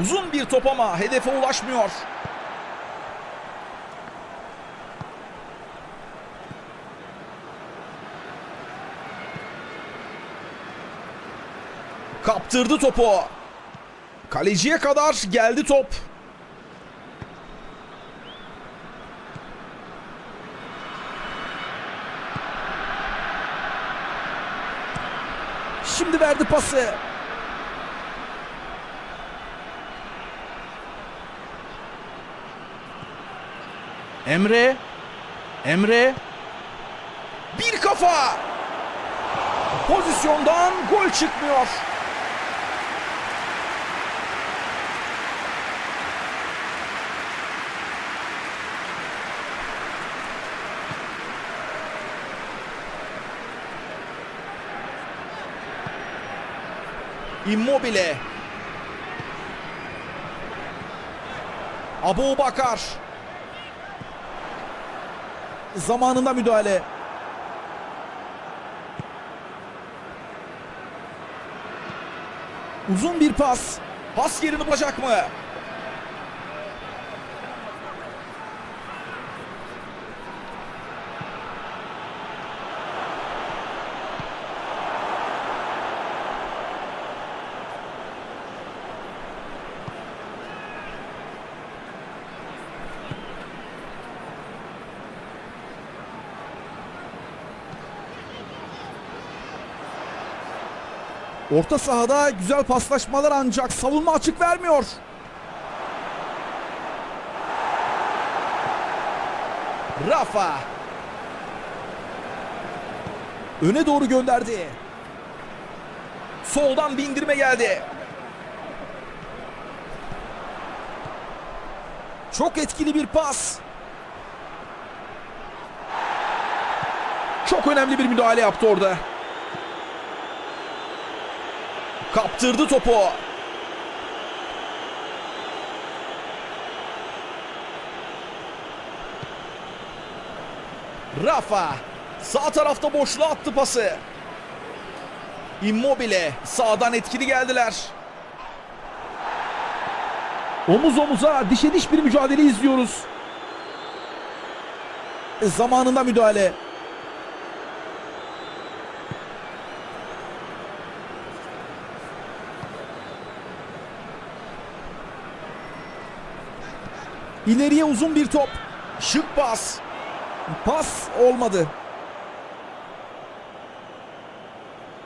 Uzun bir top ama hedefe ulaşmıyor. Kaptırdı topu. Kaleciye kadar geldi top. Şimdi verdi pası. Emre. Emre. Bir kafa. Pozisyondan gol çıkmıyor. Immobile. Abu Bakar. Zamanında müdahale. Uzun bir pas. Pas yerini bulacak mı? Orta sahada güzel paslaşmalar ancak savunma açık vermiyor. Rafa. Öne doğru gönderdi. Soldan bindirme geldi. Çok etkili bir pas. Çok önemli bir müdahale yaptı orada. Kaptırdı topu. Rafa sağ tarafta boşluğa attı pası. Immobile sağdan etkili geldiler. Omuz omuza dişe diş bir mücadele izliyoruz. Zamanında müdahale. İleriye uzun bir top. Şık pas. Pas olmadı.